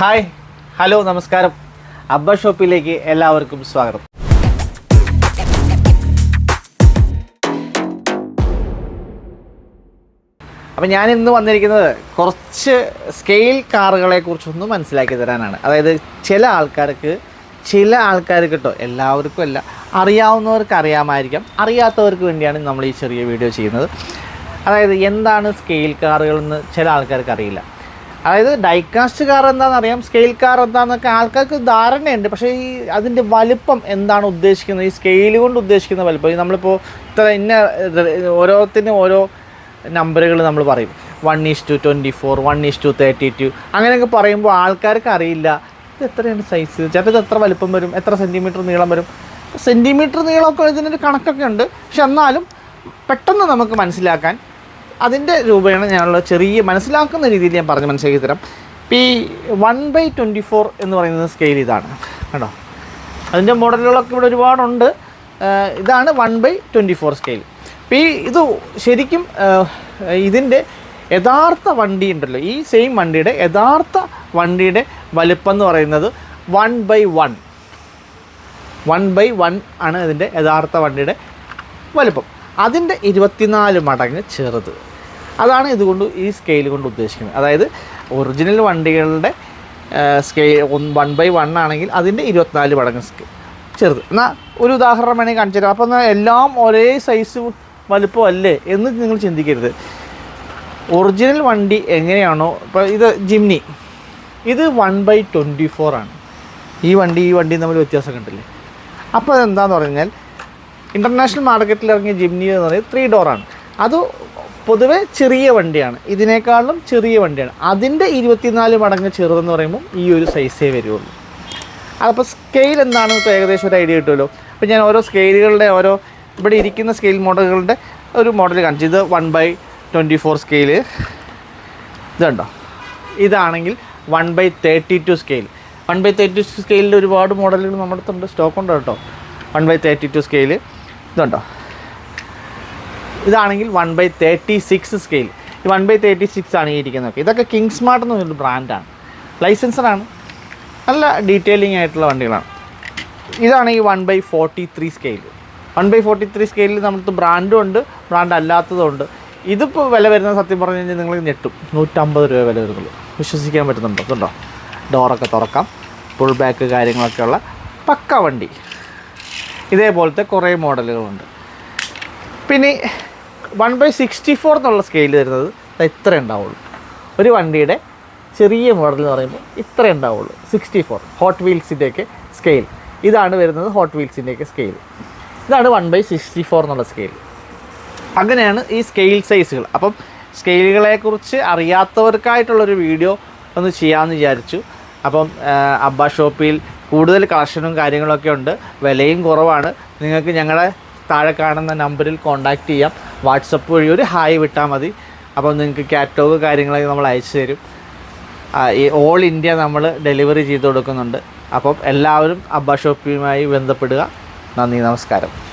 Hi. Hello നമസ്കാരം. അബ്ബ ഷോപ്പിലേക്ക് എല്ലാവർക്കും സ്വാഗതം. അപ്പം ഞാൻ ഇന്ന് വന്നിരിക്കുന്നത് കുറച്ച് സ്കെയിൽ കാറുകളെ കുറിച്ചൊന്ന് മനസ്സിലാക്കി തരാനാണ്. അതായത് ചില ആൾക്കാർക്ക് ചില ആൾക്കാർക്ക് കേട്ടോ എല്ലാവർക്കും അല്ല അറിയാവുന്നവർക്ക് അറിയാമായിരിക്കാം. അറിയാത്തവർക്ക് വേണ്ടിയാണ് നമ്മൾ ഈ ചെറിയ വീഡിയോ ചെയ്യുന്നത്. അതായത് എന്താണ് സ്കെയിൽ കാറുകളെന്ന് ചില ആൾക്കാർക്ക് അറിയില്ല. അതായത് ഡൈകാസ്റ്റ് കാർ എന്താണെന്ന് അറിയാം സ്കെയിൽ കാർ എന്താണെന്നൊക്കെ ആൾക്കാർക്ക് ധാരണയുണ്ട്. പക്ഷേ ഈ അതിന്റെ വലുപ്പം എന്താണ് ഉദ്ദേശിക്കുന്നത്? ഈ സ്കെയിൽ കൊണ്ട് ഉദ്ദേശിക്കുന്ന വലുപ്പം. നമ്മളിപ്പോൾ ഇത്ര ഇന്ന ഓരോത്തിനും ഓരോ നമ്പറുകൾ നമ്മൾ പറയും. One is to twenty four one is to thirty two അങ്ങനെയൊക്കെ പറയുമ്പോൾ ആൾക്കാർക്ക് അറിയില്ല. ഇത് എത്രയാണ് സൈസ് ചേട്ടൻ ഇത് എത്ര വലുപ്പം വരും? എത്ര സെന്റിമീറ്റർ നീളം വരും? സെന്റിമീറ്റർ നീളമൊക്കെ ഇതിനൊരു കണക്കൊക്കെ ഉണ്ട്. പക്ഷെ എന്നാലും പെട്ടെന്ന് നമുക്ക് മനസ്സിലാക്കാൻ അതിന്റെ രൂപേണ ഞാനുള്ള ചെറിയ മനസ്സിലാക്കുന്ന രീതിയിൽ ഞാൻ പറഞ്ഞ് മനസ്സിലാക്കി തരാം. ഇപ്പോൾ ഈ വൺ ബൈ ട്വന്റി ഫോർ എന്ന് പറയുന്നത് സ്കെയിൽ ഇതാണ്. കേട്ടോ അതിന്റെ മോഡലുകളൊക്കെ ഇവിടെ ഒരുപാടുണ്ട്. ഇതാണ് one by twenty four scale. ഇപ്പം ഈ ഇത് ശരിക്കും ഇതിന്റെ യഥാർത്ഥ വണ്ടി ഉണ്ടല്ലോ. ഈ സെയിം വണ്ടിയുടെ യഥാർത്ഥ വണ്ടിയുടെ വലുപ്പം എന്ന് പറയുന്നത് one by one. One by one ആണ് ഇതിന്റെ യഥാർത്ഥ വണ്ടിയുടെ വലുപ്പം. അതിന്റെ ഇരുപത്തിനാല് മടങ്ങ് ചെറുത്. അതാണ് ഇതുകൊണ്ട് ഈ സ്കെയിൽ കൊണ്ട് ഉദ്ദേശിക്കുന്നത്. അതായത് ഒറിജിനൽ വണ്ടികളുടെ സ്കെയിൽ വൺ ബൈ വൺ ആണെങ്കിൽ അതിന്റെ ഇരുപത്തിനാല് മടങ്ങ് ചെറുത്. എന്നാൽ ഒരു ഉദാഹരണം വേണമെങ്കിൽ കാണിച്ചു തരാം. അപ്പോൾ എല്ലാം ഒരേ സൈസ് വലുപ്പം അല്ലേ എന്ന് നിങ്ങൾ ചിന്തിക്കരുത്. ഒറിജിനൽ വണ്ടി എങ്ങനെയാണോ ഇപ്പോൾ ഇത് ജിംനി ഇത് വൺ ബൈ ട്വന്റി ഫോർ ആണ്. ഈ വണ്ടി ഈ വണ്ടി തമ്മിൽ വ്യത്യാസം കണ്ടില്ലേ? അപ്പോൾ അതെന്താന്ന് പറഞ്ഞാൽ ഇന്റർനാഷണൽ മാർക്കറ്റിൽ ഇറങ്ങിയ ജിംനി എന്ന് പറയുന്നത് ത്രീ ഡോറാണ് അത് പൊതുവെ ചെറിയ വണ്ടിയാണ്. ഇതിനേക്കാളും ചെറിയ വണ്ടിയാണ്. അതിന്റെ ഇരുപത്തിനാല് മടങ്ങ് ചെറുതെന്ന് പറയുമ്പോൾ ഈ ഒരു സൈസേ വരുള്ളൂ അപ്പോൾ സ്കെയിൽ എന്താണെന്ന് ഏകദേശം ഒരു ഐഡിയ കിട്ടുമല്ലോ. അപ്പോൾ ഞാൻ ഓരോ സ്കെയിലുകളുടെ ഓരോ ഇവിടെ ഇരിക്കുന്ന സ്കെയിൽ മോഡലുകളുടെ ഒരു മോഡൽ കാണിച്ചു. ഇത് one by twenty four scale ഇതുണ്ടോ ഇതാണെങ്കിൽ one by thirty two scale one by thirty two സ്കെയിലിൽ ഒരുപാട് മോഡലുകൾ നമ്മുടെ അടുത്തുണ്ട്. സ്റ്റോക്ക് ഉണ്ട് കേട്ടോ. One by thirty two scale ഇതുണ്ടോ ഇതാണെങ്കിൽ one by thirty six scale one by thirty six ആണ് ഈ ഇരിക്കുന്നതൊക്കെ ഇതൊക്കെ കിങ് സ്മാർട്ട് എന്ന് പറഞ്ഞൊരു ബ്രാൻഡാണ് ലൈസൻസറാണ് നല്ല ഡീറ്റെയിലിംഗ് ആയിട്ടുള്ള വണ്ടികളാണ്. ഇതാണ് ഈ one by forty three scale one by forty three സ്കെയിലിൽ നമുക്ക് ബ്രാൻഡും ഉണ്ട് ബ്രാൻഡ് അല്ലാത്തതും ഉണ്ട്. ഇതിപ്പോൾ വില വരുന്ന സത്യം പറഞ്ഞു കഴിഞ്ഞാൽ നിങ്ങൾ ഞെട്ടും. നൂറ്റമ്പത് രൂപ വില വരുന്നുള്ളൂ. വിശ്വസിക്കാൻ പറ്റുന്നുണ്ടോ? അതുണ്ടോ ഡോറൊക്കെ തുറക്കാം. പുൾ ബാക്ക് കാര്യങ്ങളൊക്കെ ഉള്ള പക്ക വണ്ടി. ഇതേപോലത്തെ കുറേ മോഡലുകളുണ്ട് പിന്നെ വൺ ബൈ സിക്സ്റ്റി ഫോർ എന്നുള്ള സ്കെയിൽ വരുന്നത് ഇത്ര ഉണ്ടാവുള്ളൂ. ഒരു വണ്ടിയുടെ ചെറിയ മോഡൽ എന്ന് പറയുമ്പോൾ ഇത്ര ഉണ്ടാവുള്ളൂ. സിക്സ്റ്റി ഫോർ ഹോട്ട് വീൽസിന്റെയൊക്കെ സ്കെയിൽ ഇതാണ് വരുന്നത് ഹോട്ട് വീൽസിന്റെയൊക്കെ സ്കെയിൽ ഇതാണ് വൺ ബൈ സിക്സ്റ്റി ഫോർ എന്നുള്ള സ്കെയിൽ അങ്ങനെയാണ് ഈ സ്കെയിൽ സൈസുകൾ അപ്പം സ്കെയിലുകളെക്കുറിച്ച് അറിയാത്തവർക്കായിട്ടുള്ളൊരു വീഡിയോ ഒന്ന് ചെയ്യാമെന്ന് വിചാരിച്ചു. അപ്പം അബ്ബ ഷോപ്പിൽ കൂടുതൽ കളക്ഷനും കാര്യങ്ങളൊക്കെ ഉണ്ട്. വിലയും കുറവാണ്. നിങ്ങൾക്ക് ഞങ്ങളെ താഴെ കാണുന്ന നമ്പറിൽ കോൺടാക്റ്റ് ചെയ്യാം. വാട്സപ്പ് വഴി ഒരു ഹായ് വിട്ടാൽ മതി. അപ്പോൾ നിങ്ങൾക്ക് കാറ്റലോഗ് കാര്യങ്ങളൊക്കെ നമ്മൾ അയച്ചു തരും. ഈ ഓൾ ഇന്ത്യ നമ്മൾ ഡെലിവറി ചെയ്ത് കൊടുക്കുന്നുണ്ട്. അപ്പം എല്ലാവരും അബ്ബ ഷോപ്പിയുമായി ബന്ധപ്പെടുക. നന്ദി നമസ്കാരം.